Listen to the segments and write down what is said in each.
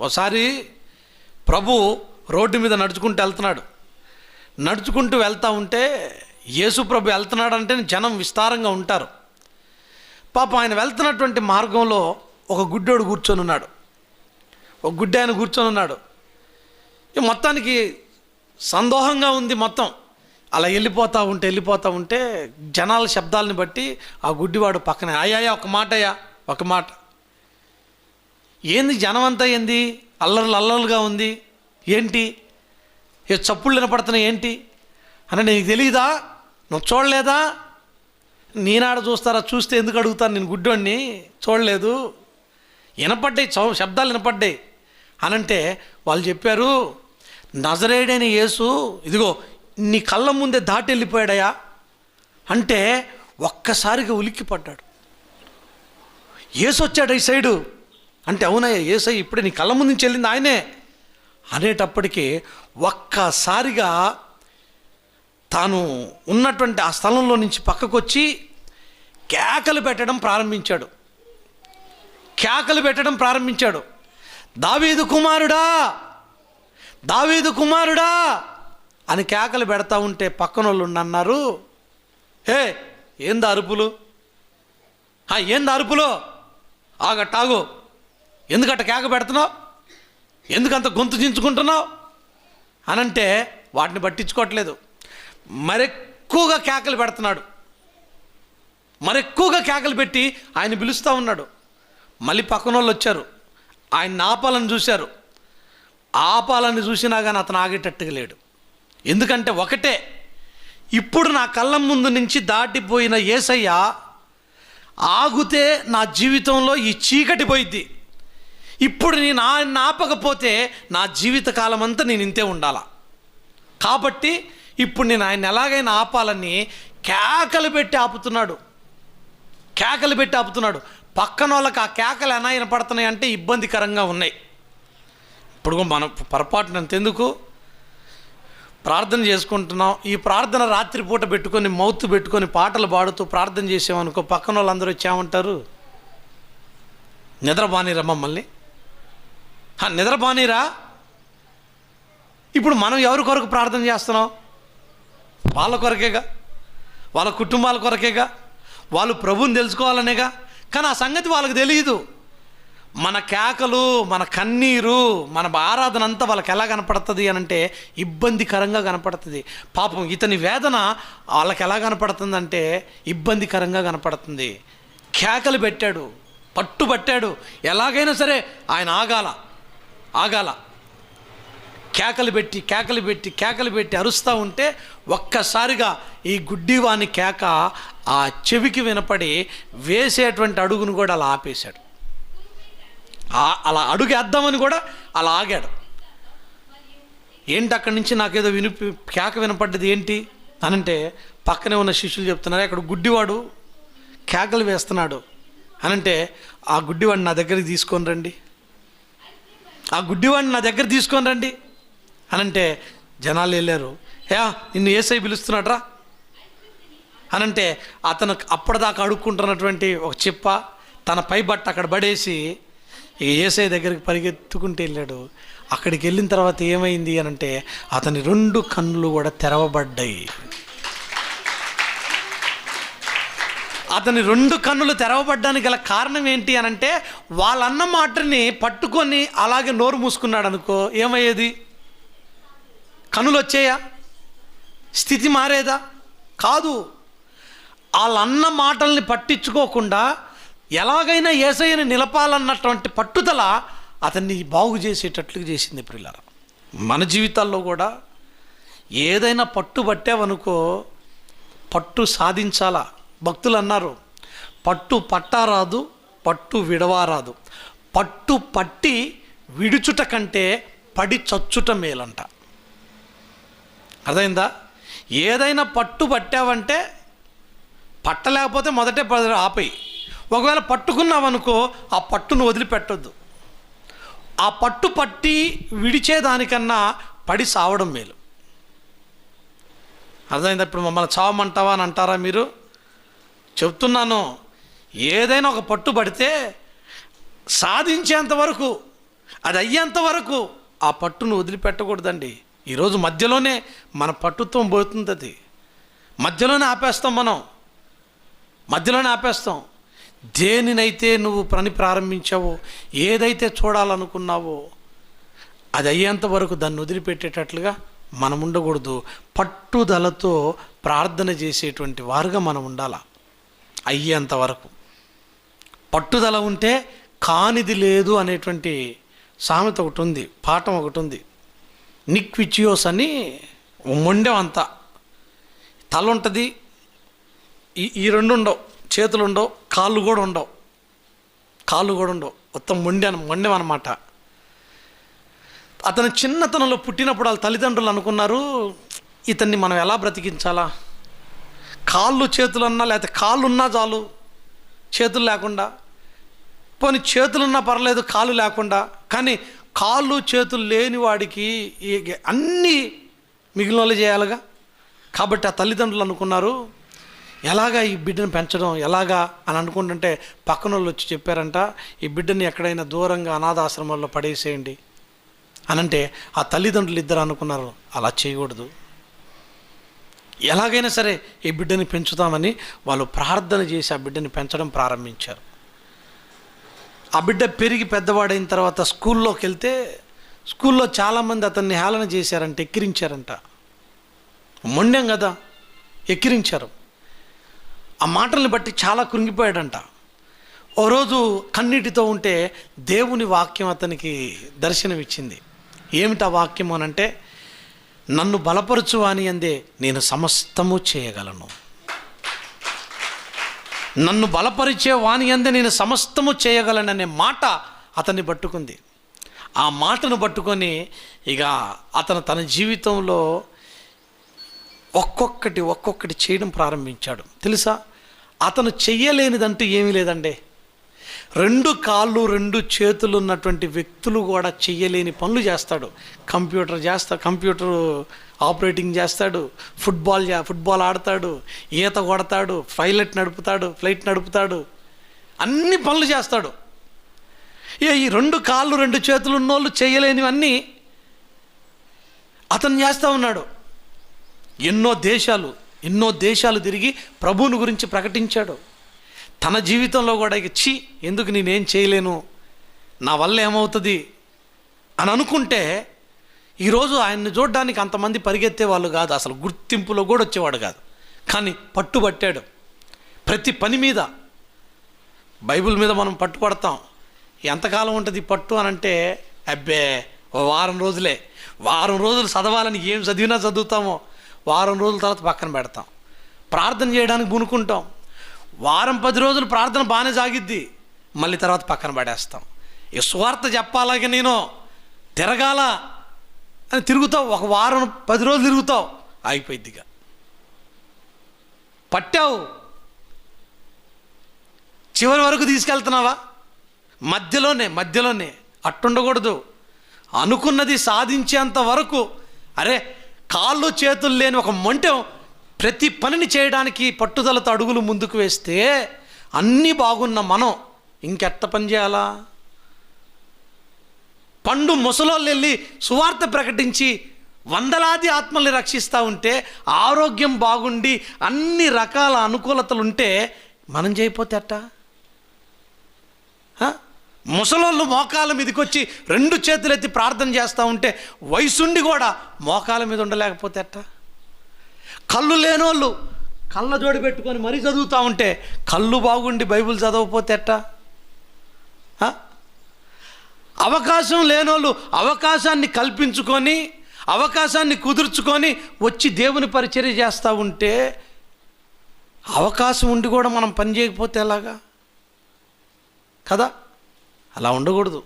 ఒకసారి ప్రభు రోడ్డు మీద నడుచుకుంటూ వెళ్తున్నాడు. నడుచుకుంటూ వెళ్తూ ఉంటే యేసు ప్రభు వెళ్తున్నాడంటే జనం విస్తారంగా ఉంటారు. పాప ఆయన వెళ్తున్నటువంటి మార్గంలో ఒక గుడ్డోడు కూర్చొని ఉన్నాడు. ఒక గుడ్డ ఆయన కూర్చొని ఉన్నాడు. మొత్తానికి సందోహంగా ఉంది మొత్తం. అలా వెళ్ళిపోతూ ఉంటే వెళ్ళిపోతూ ఉంటే జనాల శబ్దాలని బట్టి ఆ గుడ్డివాడు పక్కన అయ్యాయా ఒక మాట అయ్యా ఒక మాట. ఏంది జనం అంతా ఏంది? అల్లర్లు అల్లర్లుగా ఉంది. ఏంటి? ఏ చప్పుళ్ళు వినపడుతున్నాయి ఏంటి? అని నీకు తెలియదా నువ్వు చూడలేదా? నేనాడ చూస్తారా? చూస్తే ఎందుకు అడుగుతాను నేను గుడ్డోడిని? చూడలేదు. వినపడ్డాయి చౌ శబ్దాలు వినపడ్డాయి. అనంటే వాళ్ళు చెప్పారు నజరేడైన యేసు ఇదిగో నీ కళ్ళ ముందే దాటి వెళ్ళిపోయాడయా అంటే ఒక్కసారిగా ఉలిక్కి పడ్డాడు యేసు వచ్చాడు ఈ సైడు. అంటే అవునయ్య ఏసై ఇప్పుడే నీ కళ్ళ ముందు నుంచి వెళ్ళింది ఆయనే. అనేటప్పటికీ ఒక్కసారిగా తాను ఉన్నటువంటి ఆ స్థలంలో నుంచి పక్కకు వచ్చి కేకలు పెట్టడం ప్రారంభించాడు. కేకలు పెట్టడం ప్రారంభించాడు. దావీదు కుమారుడా! దావీదు కుమారుడా! అని కేకలు పెడతా ఉంటే పక్కన వాళ్ళు అన్నారు ఏ ఏంది అరుపులు? "ఆ, ఏంది అరుపులు? ఆగట్టాగు ఎందుకట్ట కేక పెడుతున్నావు? ఎందుకంత గొంతు చించుకుంటున్నావు? అనంటే వాటిని పట్టించుకోవట్లేదు. మరెక్కువగా కేకలు పెడుతున్నాడు. మరెక్కువగా కేకలు పెట్టి ఆయన పిలుస్తూ ఉన్నాడు. మళ్ళీ పక్కన వాళ్ళు వచ్చారు. ఆయన ఆపాలని చూశారు. ఆపాలని చూసినా కానీ అతను ఆగేటట్టుగా లేడు. ఎందుకంటే ఒకటే ఇప్పుడు నా కళ్ళ ముందు నుంచి దాటిపోయిన ఏసయ్య ఆగుతే నా జీవితంలో ఈ చీకటి పోయిద్ది. ఇప్పుడు నేను ఆయన ఆపకపోతే నా జీవితకాలం అంతా నేను ఇంతే ఉండాలా? కాబట్టి ఇప్పుడు నేను ఆయన ఎలాగైనా ఆపాలని కేకలు పెట్టి ఆపుతున్నాడు. కేకలు పెట్టి ఆపుతున్నాడు. పక్కన వాళ్ళకి ఆ కేకలు ఎలా వినపడుతున్నాయి అంటే ఇబ్బందికరంగా ఉన్నాయి. ఇప్పుడు మన పొరపాటున ఎందుకు ప్రార్థన చేసుకుంటున్నాం. ఈ ప్రార్థన రాత్రిపూట పెట్టుకొని మౌత్ పెట్టుకొని పాటలు పాడుతూ ప్రార్థన చేసామనుకో పక్కన వాళ్ళందరూ వచ్చామంటారు నిద్రబానిరా మమ్మల్ని. "హా, ఇప్పుడు మనం ఎవరి కొరకు ప్రార్థన చేస్తున్నాం? వాళ్ళ కొరకేగా? వాళ్ళ కుటుంబాల కొరకేగా? వాళ్ళు ప్రభుని తెలుసుకోవాలనేగా? కానీ ఆ సంగతి వాళ్ళకి తెలియదు మన కేకలు మన కన్నీరు మన ఆరాధన అంతా వాళ్ళకి ఎలా కనపడుతుంది అని అంటే ఇబ్బందికరంగా కనపడుతుంది. పాపం ఇతని వేదన వాళ్ళకి ఎలా కనపడుతుందంటే ఇబ్బందికరంగా కనపడుతుంది. కేకలు పెట్టాడు పట్టుబట్టాడు. ఎలాగైనా సరే ఆయన ఆగాల. ఆగాల. కేకలు పెట్టి కేకలు పెట్టి కేకలు పెట్టి అరుస్తూ ఉంటే ఒక్కసారిగా ఈ గుడ్డివాని కేక ఆ చెవికి వినపడి వేసేటువంటి అడుగును కూడా అలా ఆపేశాడు. అలా అడుగు వేద్దామని కూడా అలా ఆగాడు. ఏంటి అక్కడి నుంచి నాకేదో వినిపి కేక వినపడ్డది ఏంటి? అనంటే పక్కనే ఉన్న శిష్యులు చెప్తున్నారు అక్కడ గుడ్డివాడు కేకలు వేస్తున్నాడు. అనంటే ఆ గుడ్డివాడిని నా దగ్గరికి తీసుకొని రండి. ఆ గుడ్డివాడిని నా దగ్గర తీసుకొని రండి. అనంటే జనాలు వెళ్ళారు. యా నిన్ను ఏసై పిలుస్తున్నాడ్రా? అనంటే అతను అప్పటిదాకా అడుక్కుంటున్నటువంటి ఒక చిప్ప తన పై బట్ట అక్కడ పడేసి ఇక ఏసై దగ్గరికి పరిగెత్తుకుంటూ వెళ్ళాడు. అక్కడికి వెళ్ళిన తర్వాత ఏమైంది అని అంటే అతని రెండు కన్నులు కూడా తెరవబడ్డాయి. అతని రెండు కన్నులు తెరవబడ్డానికి గల కారణం ఏంటి అని అంటే వాళ్ళన్న మాటని పట్టుకొని అలాగే నోరు మూసుకున్నాడు అనుకో ఏమయ్యేది? కన్నులు వచ్చాయా స్థితి మారేదా? కాదు. వాళ్ళన్న మాటల్ని పట్టించుకోకుండా ఎలాగైనా ఏసయ్యని నిలపాలన్నటువంటి పట్టుదల అతన్ని బాగు చేసేటట్లు చేసింది ప్రిల్లర మన జీవితాల్లో కూడా ఏదైనా పట్టు పట్టావనుకో పట్టు సాధించాలా? భక్తులు అన్నారు పట్టు పట్టారాదు పట్టు విడవారాదు. పట్టు పట్టి విడుచుట కంటే పడి చచ్చుట మేలంట. అర్థమైందా? ఏదైనా పట్టు పట్టావంటే పట్టలేకపోతే మొదటే ఆపేయి. ఒకవేళ పట్టుకున్నావనుకో ఆ పట్టును వదిలిపెట్టొద్దు. ఆ పట్టు పట్టి విడిచేదానికన్నా పడి సావడం మేలు. అర్థమైందా? ఇప్పుడు మమ్మల్ని చావమంటావా అని అంటారా మీరు? చెప్తున్నాను. ఏదైనా ఒక పట్టు పడితే సాధించేంత వరకు అది అయ్యేంత వరకు ఆ పట్టును వదిలిపెట్టకూడదండి. ఈరోజు మధ్యలోనే మన పట్టుత్వం పోతుంది అది. మధ్యలోనే ఆపేస్తాం మనం. మధ్యలోనే ఆపేస్తాం. దేనినైతే నువ్వు పని ప్రారంభించావో ఏదైతే చూడాలనుకున్నావో అది అయ్యేంత వరకు దాన్ని వదిలిపెట్టేటట్లుగా మనం ఉండకూడదు. పట్టుదలతో ప్రార్థన చేసేటువంటి వారుగా మనం ఉండాలా? అయ్యేంత వరకు. పట్టుదల ఉంటే కానిది లేదు అనేటువంటి సామెత ఒకటి ఉంది పాఠం ఒకటి ఉంది. నిక్విచియోస్ అని మొండెం అంతా తల ఉంటుంది ఈ ఈ రెండు ఉండవు చేతులు ఉండవు కాళ్ళు కూడా ఉండవు. కాళ్ళు కూడా ఉండవు మొత్తం మొండె మొండెం అనమాట అతను చిన్నతనంలో పుట్టినప్పుడు వాళ్ళ తల్లిదండ్రులు అనుకున్నారు ఇతన్ని మనం ఎలా బ్రతికించాలా? కాళ్ళు చేతులు అన్నా లేకపోతే కాళ్ళు ఉన్నా చాలు. చేతులు లేకుండా. పోనీ చేతులున్నా పర్లేదు కాళ్ళు లేకుండా. కానీ కాళ్ళు చేతులు లేని వాడికి ఈ- అన్నీ మిగిలిన వాళ్ళు చేయాలిగా. కాబట్టి ఆ తల్లిదండ్రులు అనుకున్నారు ఎలాగా ఈ బిడ్డను పెంచడం ఎలాగా అని అనుకుంటుంటే పక్కన వాళ్ళు వచ్చి చెప్పారంట ఈ బిడ్డని ఎక్కడైనా దూరంగా అనాథాశ్రమాల్లో పడేసేయండి. అనంటే ఆ తల్లిదండ్రులు ఇద్దరు అనుకున్నారు అలా చేయకూడదు. ఎలాగైనా సరే ఈ బిడ్డని పెంచుతామని వాళ్ళు ప్రార్థన చేసి ఆ బిడ్డని పెంచడం ప్రారంభించారు. ఆ బిడ్డ పెరిగి పెద్దవాడైన తర్వాత స్కూల్లోకి వెళ్తే స్కూల్లో చాలామంది అతన్ని హేళన చేశారంట ఎక్కిరించారంట. మొండెం కదా ఎక్కిరించారు. ఆ మాటల్ని బట్టి చాలా కృంగిపోయాడంట. ఓ రోజు కన్నీటితో ఉంటే దేవుని వాక్యం అతనికి దర్శనమిచ్చింది. ఏమిటా వాక్యం అనంటే నన్ను బలపరచు అని అందే నేను సమస్తము చేయగలను. నన్ను బలపరిచే వాని అందే నేను సమస్తము చేయగలననే మాట అతన్ని పట్టుకుంది. ఆ మాటను పట్టుకొని ఇక అతను తన జీవితంలో ఒక్కొక్కటి ఒక్కొక్కటి చేయడం ప్రారంభించాడు. తెలుసా? అతను చెయ్యలేనిదంటూ ఏమీ లేదండి. రెండు కాళ్ళు రెండు చేతులు ఉన్నటువంటి వ్యక్తులు కూడా చెయ్యలేని పనులు చేస్తాడు. కంప్యూటర్ చేస్తా కంప్యూటర్ ఆపరేటింగ్ చేస్తాడు ఫుట్బాల్ ఫుట్బాల్ ఆడతాడు ఈత కొడతాడు పైలట్ నడుపుతాడు ఫ్లైట్ నడుపుతాడు అన్ని పనులు చేస్తాడు. ఏ ఈ రెండు కాళ్ళు రెండు చేతులు ఉన్నోళ్ళు చేయలేనివన్నీ అతను చేస్తూ ఉన్నాడు. ఎన్నో దేశాలు ఎన్నో దేశాలు తిరిగి ప్రభువుని గురించి ప్రకటించాడు. తన జీవితంలో కూడా ఇక ఛీ ఎందుకు నేనేం చేయలేను? నా వల్ల ఏమవుతుంది? అని అనుకుంటే ఈరోజు ఆయన్ని చూడడానికి అంతమంది పరిగెత్తే వాళ్ళు కాదు. అసలు గుర్తింపులో కూడా వచ్చేవాడు కాదు. కానీ పట్టుబట్టాడు. ప్రతి పని మీద బైబిల్ మీద మనం పట్టుపడతాం ఎంతకాలం ఉంటుంది పట్టు అని అంటే అబ్బే ఓ వారం రోజులే. వారం రోజులు చదవాలని ఏం చదివినా చదువుతామో వారం రోజుల తర్వాత పక్కన పెడతాం. ప్రార్థన చేయడానికి పూనుకుంటాం వారం పది రోజులు ప్రార్థన బాగానే సాగిద్ది. మళ్ళీ తర్వాత పక్కన పడేస్తాం. ఈ స్వార్థ చెప్పాలాగే నేను తిరగాల అని తిరుగుతావు. ఒక వారం పది రోజులు తిరుగుతావు. ఆగిపోయిద్దిగా పట్టావు. చివరి వరకు తీసుకెళ్తున్నావా? మధ్యలోనే మధ్యలోనే. అట్టుండకూడదు. అనుకున్నది సాధించేంత వరకు అరే కాళ్ళు చేతులు లేని ఒక మొంటెం ప్రతి పనిని చేయడానికి పట్టుదలతో అడుగులు ముందుకు వేస్తే అన్నీ బాగున్న మనం ఇంకెట్ట పని చేయాలా? పండు ముసలోళ్ళు వెళ్ళి సువార్త ప్రకటించి వందలాది ఆత్మల్ని రక్షిస్తూ ఉంటే ఆరోగ్యం బాగుండి అన్ని రకాల అనుకూలతలు ఉంటే మనం చేయపోతే అట్ట ముసలోళ్ళు మోకాల మీదకి వచ్చి రెండు చేతులెత్తి ప్రార్థన చేస్తూ ఉంటే వయసుండి కూడా మోకాల మీద ఉండలేకపోతే అట్ట కళ్ళు లేనోళ్ళు. కళ్ళ జోడి పెట్టుకొని మరీ చదువుతూ ఉంటే కళ్ళు బాగుండి బైబిల్ చదవకపోతే ఎట్టా? అవకాశం లేనోళ్ళు అవకాశాన్ని కల్పించుకొని అవకాశాన్ని కుదుర్చుకొని వచ్చి దేవుని పరిచర్య చేస్తూ ఉంటే అవకాశం ఉండి కూడా మనం పని చేయకపోతే ఎలాగా? కదా? అలా ఉండకూడదు.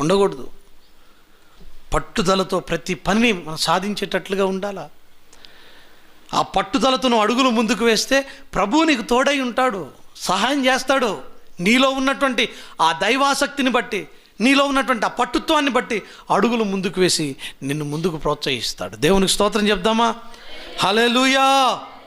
ఉండకూడదు. పట్టుదలతో ప్రతి పనిని మనం సాధించేటట్లుగా ఉండాలా? ఆ పట్టుదలతో నువ్వు అడుగులు ముందుకు వేస్తే ప్రభువు నీకు తోడై ఉంటాడు సహాయం చేస్తాడు. నీలో ఉన్నటువంటి ఆ దైవాసక్తిని బట్టి నీలో ఉన్నటువంటి ఆ పట్టుత్వాన్ని బట్టి అడుగులు ముందుకు వేసి నిన్ను ముందుకు ప్రోత్సహిస్తాడు. దేవునికి స్తోత్రం చెప్దామా? హలే